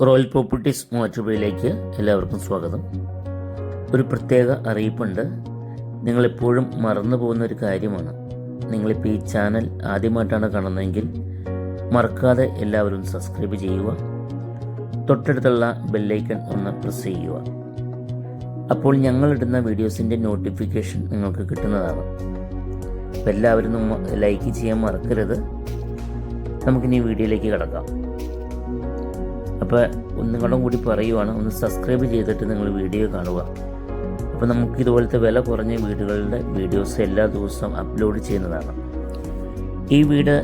Royal properties മൂവാറ്റുപുഴയിലേക്ക് എല്ലാവർക്കും സ്വാഗതം. ഒരു പ്രത്യേക അറിയിപ്പുണ്ട്. നിങ്ങളെപ്പോഴും മറന്നു പോകുന്ന ഒരു കാര്യമാണ്. നിങ്ങളിപ്പോൾ ഈ ചാനൽ ആദ്യമായിട്ടാണ് കാണുന്നതെങ്കിൽ മറക്കാതെ എല്ലാവരും സബ്സ്ക്രൈബ് ചെയ്യുക. തൊട്ടടുത്തുള്ള ബെല്ലൈക്കൺ ഒന്ന് പ്രസ് ചെയ്യുക. അപ്പോൾ ഞങ്ങളിടുന്ന വീഡിയോസിന്റെ നോട്ടിഫിക്കേഷൻ നിങ്ങൾക്ക് കിട്ടുന്നതാണ്. എല്ലാവരും ലൈക്ക് ചെയ്യാൻ മറക്കരുത്. നമുക്കിനി വീഡിയോയിലേക്ക് കിടക്കാം. അപ്പോൾ ഒന്നും കൂടി പറയുവാണ് ഒന്ന് സബ്സ്ക്രൈബ് ചെയ്തിട്ട് നിങ്ങൾ വീഡിയോ കാണുക. അപ്പോൾ നമുക്ക് ഇതുപോലത്തെ വില കുറഞ്ഞ വീടുകളുടെ വീഡിയോസ് എല്ലാ ദിവസവും അപ്ലോഡ് ചെയ്യുന്നതാണ്. ഈ വീട്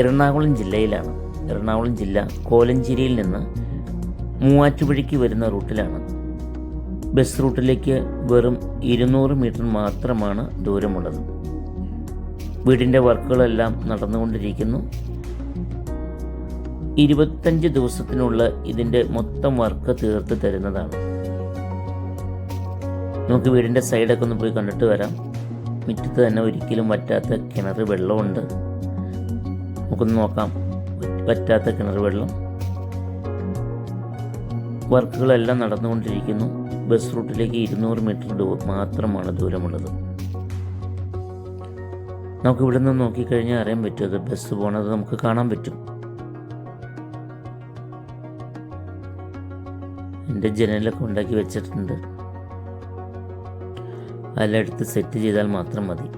എറണാകുളം ജില്ലയിലാണ്. എറണാകുളം ജില്ല കോലഞ്ചേരിയിൽ നിന്ന് മൂവാറ്റുപുഴയ്ക്ക് വരുന്ന റൂട്ടിലാണ്. ബസ് റൂട്ടിലേക്ക് വെറും ഇരുന്നൂറ് മീറ്റർ മാത്രമാണ് ദൂരമുള്ളത്. വീടിന്റെ വർക്കുകളെല്ലാം നടന്നുകൊണ്ടിരിക്കുന്നു. ഇരുപത്തഞ്ച് ദിവസത്തിനുള്ള ഇതിന്റെ മൊത്തം വർക്ക് തീർത്ത് തരുന്നതാണ്. നമുക്ക് വീടിന്റെ സൈഡൊക്കെ ഒന്ന് പോയി കണ്ടിട്ട് വരാം. മുറ്റത്ത് തന്നെ ഒരിക്കലും വറ്റാത്ത കിണർ വെള്ളമുണ്ട്. നമുക്കൊന്ന് നോക്കാം. വറ്റാത്ത കിണർ വെള്ളം. വർക്കുകളെല്ലാം നടന്നുകൊണ്ടിരിക്കുന്നു. ബസ് റൂട്ടിലേക്ക് ഇരുന്നൂറ് മീറ്റർ മാത്രമാണ് ദൂരമുള്ളത്. നമുക്ക് ഇവിടെ നിന്ന് നോക്കിക്കഴിഞ്ഞാൽ അറിയാൻ പറ്റും അത് ബസ് പോണത് നമുക്ക് കാണാൻ പറ്റും. എന്റെ ജനലൊക്കെ ഉണ്ടാക്കി വെച്ചിട്ടുണ്ട്. അതിലെടുത്ത് സെറ്റ് ചെയ്താൽ മാത്രം മതി.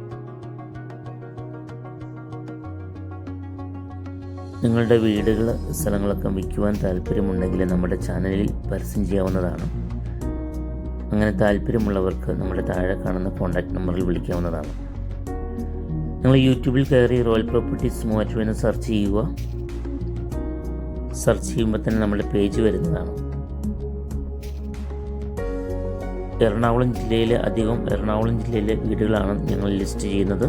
നിങ്ങളുടെ വീടുകൾ സ്ഥലങ്ങളൊക്കെ വിൽക്കുവാൻ താല്പര്യമുണ്ടെങ്കിൽ നമ്മുടെ ചാനലിൽ പരസ്യം ചെയ്യാവുന്നതാണ്. അങ്ങനെ താല്പര്യമുള്ളവർക്ക് നമ്മുടെ താഴെ കാണുന്ന കോൺടാക്ട് നമ്പറിൽ വിളിക്കാവുന്നതാണ്. നിങ്ങൾ യൂട്യൂബിൽ കയറി റോയൽ പ്രോപ്പർട്ടീസ് മൂവാറ്റുപുഴ സെർച്ച് ചെയ്യുക. സെർച്ച് ചെയ്യുമ്പോൾ തന്നെ നമ്മുടെ പേജ് വരുന്നതാണ്. എറണാകുളം ജില്ലയിലെ അധികം എറണാകുളം ജില്ലയിലെ വീടുകളാണ് ഞങ്ങൾ ലിസ്റ്റ് ചെയ്യുന്നത്.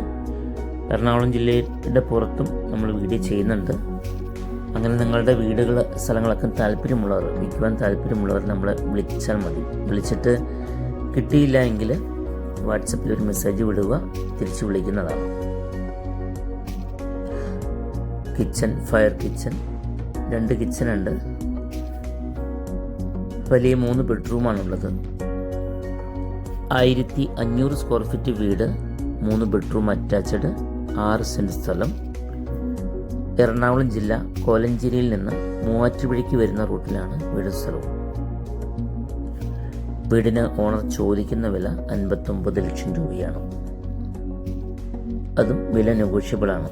എറണാകുളം ജില്ലയുടെ പുറത്തും നമ്മൾ വീഡിയോ ചെയ്യുന്നുണ്ട്. അങ്ങനെ നിങ്ങളുടെ വീടുകൾ സ്ഥലങ്ങളൊക്കെ താല്പര്യമുള്ളവർ വിൽക്കുവാൻ താല്പര്യമുള്ളവർ നമ്മളെ വിളിച്ചാൽ മതി. വിളിച്ചിട്ട് കിട്ടിയില്ല എങ്കിൽ വാട്സപ്പിൽ ഒരു മെസ്സേജ് വിടുക തിരിച്ചു വിളിക്കുന്നതാണ്. കിച്ചൺ ഫയർ കിച്ചൺ രണ്ട് കിച്ചണുണ്ട് വലിയ മൂന്ന് ബെഡ്റൂമാണുള്ളത് ആയിരത്തി അഞ്ഞൂറ് സ്ക്വയർ ഫീറ്റ് വീട് മൂന്ന് ബെഡ്റൂം അറ്റാച്ച്ഡ് ആറ് സെന്റ് സ്ഥലം. എറണാകുളം ജില്ല കോലഞ്ചേരിയിൽ നിന്ന് മൂവാറ്റുപുഴയ്ക്ക് വരുന്ന റൂട്ടിലാണ് വീട് സ്ഥലവും. വീടിന് ഓണർ ചോദിക്കുന്ന വില അൻപത്തൊമ്പത് ലക്ഷം രൂപയാണ്. അതും വില നെഗോഷ്യബിൾ ആണ്.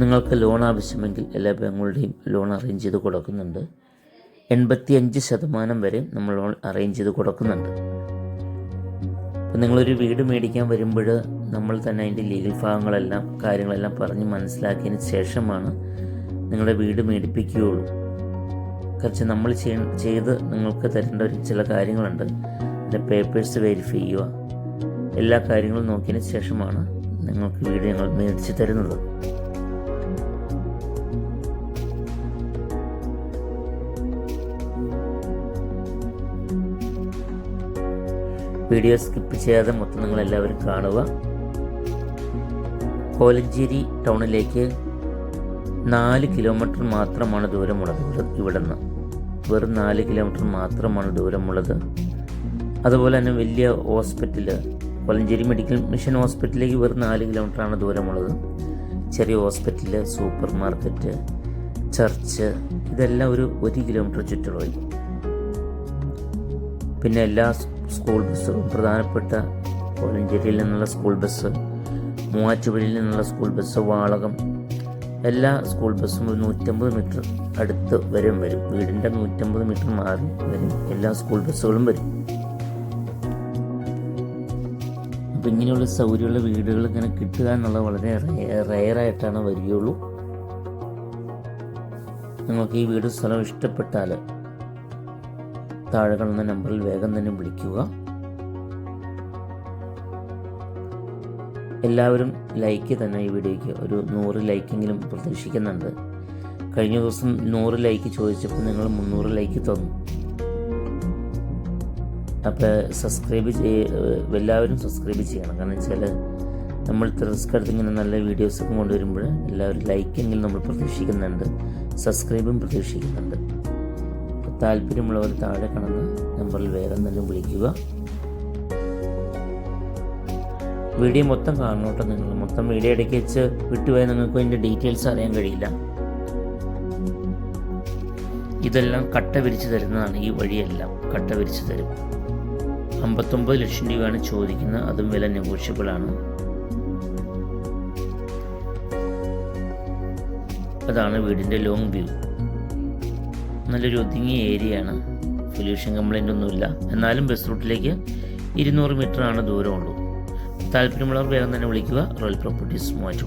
നിങ്ങൾക്ക് ലോൺ ആവശ്യമെങ്കിൽ എല്ലാ ബാങ്കുകളുടെയും ലോൺ അറേഞ്ച് ചെയ്ത് കൊടുക്കുന്നുണ്ട്. എൺപത്തി അഞ്ച് ശതമാനം വരെ നമ്മൾ അറേഞ്ച് ചെയ്ത് കൊടുക്കുന്നുണ്ട്. അപ്പം നിങ്ങളൊരു വീട് മേടിക്കാൻ വരുമ്പോൾ നമ്മൾ തന്നെ അതിന്റെ ലീഗൽ ഭാഗങ്ങളെല്ലാം കാര്യങ്ങളെല്ലാം പറഞ്ഞ് മനസ്സിലാക്കിയതിന് ശേഷമാണ് നിങ്ങളുടെ വീട് മേടിപ്പിക്കുകയുള്ളൂ. കുറച്ച് നമ്മൾ ചെയ്ത് നിങ്ങൾക്ക് തരേണ്ട ഒരു ചില കാര്യങ്ങളുണ്ട്. അതിന്റെ പേപ്പേഴ്സ് വെരിഫൈ ചെയ്യുക. എല്ലാ കാര്യങ്ങളും നോക്കിയതിന് ശേഷമാണ് നിങ്ങൾക്ക് വീട് ഞങ്ങൾ മേടിച്ച് തരുന്നത്. വീഡിയോ സ്കിപ്പ് ചെയ്യാതെ മൊത്തം നിങ്ങൾ എല്ലാവരും കാണുക. കോലഞ്ചേരി ടൗണിലേക്ക് നാല് കിലോമീറ്റർ മാത്രമാണ് ദൂരമുള്ളത്. ഇവിടെ നിന്ന് വെറും നാല് കിലോമീറ്റർ മാത്രമാണ് ദൂരമുള്ളത്. അതുപോലെ തന്നെ വലിയ ഹോസ്പിറ്റൽ കോലഞ്ചേരി മെഡിക്കൽ മിഷൻ ഹോസ്പിറ്റലിലേക്ക് വെറും നാല് കിലോമീറ്ററാണ് ദൂരമുള്ളത്. ചെറിയ ഹോസ്പിറ്റൽ സൂപ്പർ മാർക്കറ്റ് ചർച്ച് ഇതെല്ലാം ഒരു ഒരു കിലോമീറ്റർ ചുറ്റളവിൽ. പിന്നെ എല്ലാ സ്കൂൾ ബസ് പ്രധാനപ്പെട്ട കോലഞ്ചേരിയിൽ നിന്നുള്ള സ്കൂൾ ബസ് മൂവാറ്റുപുഴയിൽ നിന്നുള്ള സ്കൂൾ ബസ് വാളകം. എല്ലാ സ്കൂൾ ബസ്സും ഒരു നൂറ്റമ്പത് മീറ്റർ അടുത്ത് വരും വരും. വീടിന്റെ നൂറ്റമ്പത് മീറ്റർ മാറി വരും. എല്ലാ സ്കൂൾ ബസ്സുകളും വരും. അപ്പം ഇങ്ങനെയുള്ള സൗകര്യമുള്ള വീടുകൾ ഇങ്ങനെ കിട്ടുക എന്നുള്ളത് വളരെ റെയറായിട്ടാണ് വരികയുള്ളൂ. നിങ്ങൾക്ക് ഈ വീട് സ്ഥലം ഇഷ്ടപ്പെട്ടാൽ താഴെ കാണുന്ന നമ്പറിൽ വേഗം തന്നെ വിളിക്കുക. എല്ലാവരും ലൈക്ക് തന്നെ ഈ വീഡിയോയ്ക്ക് ഒരു നൂറ് ലൈക്കെങ്കിലും പ്രതീക്ഷിക്കുന്നുണ്ട്. കഴിഞ്ഞ ദിവസം നൂറ് ലൈക്ക് ചോദിച്ചപ്പോൾ നിങ്ങൾ മുന്നൂറ് ലൈക്ക് തന്നു. അപ്പോൾ സബ്സ്ക്രൈബ് ചെയ്യ എല്ലാവരും സബ്സ്ക്രൈബ് ചെയ്യണം. കാരണം വെച്ചാൽ നമ്മൾ റിസ്ക് എടുത്ത് ഇങ്ങനെ നല്ല വീഡിയോസൊക്കെ കൊണ്ടുവരുമ്പോൾ എല്ലാവരും ലൈക്കെങ്കിലും നമ്മൾ പ്രതീക്ഷിക്കുന്നുണ്ട്. സബ്സ്ക്രൈബും പ്രതീക്ഷിക്കുന്നുണ്ട്. താല്പര്യമുള്ളവർ താഴെ കാണുന്ന നമ്പറിൽ വേറെ തന്നെ വിളിക്കുക. വീഡിയോ മൊത്തം കാണണം കേട്ടോ നിങ്ങൾ. മൊത്തം വീഡിയോ ഇടയ്ക്ക് വെച്ച് വിട്ടുപോയാൽ നിങ്ങൾക്ക് അതിന്റെ ഡീറ്റെയിൽസ് അറിയാൻ കഴിയില്ല. ഇതെല്ലാം കട്ട വിരിച്ച് തരുന്നതാണ് ഈ വഴിയെല്ലാം. കട്ട വിരിച്ച് തരും. അമ്പത്തൊമ്പത് ലക്ഷം രൂപയാണ് ചോദിക്കുന്നത് അതും വില നെഗോഷ്യബിൾ ആണ്. അതാണ് വീടിന്റെ ലോങ് വ്യൂ നല്ലൊരു ഒതുങ്ങിയ ഏരിയയാണ്. പൊല്യൂഷൻ കംപ്ലൈന്റ് ഒന്നുമില്ല. എന്നാലും ബസ് റൂട്ടിലേക്ക് ഇരുന്നൂറ് മീറ്ററാണ് ദൂരമുള്ളൂ. താല്പര്യമുള്ളവർ വേഗം തന്നെ വിളിക്കുക. Royal properties Muvattupuzha.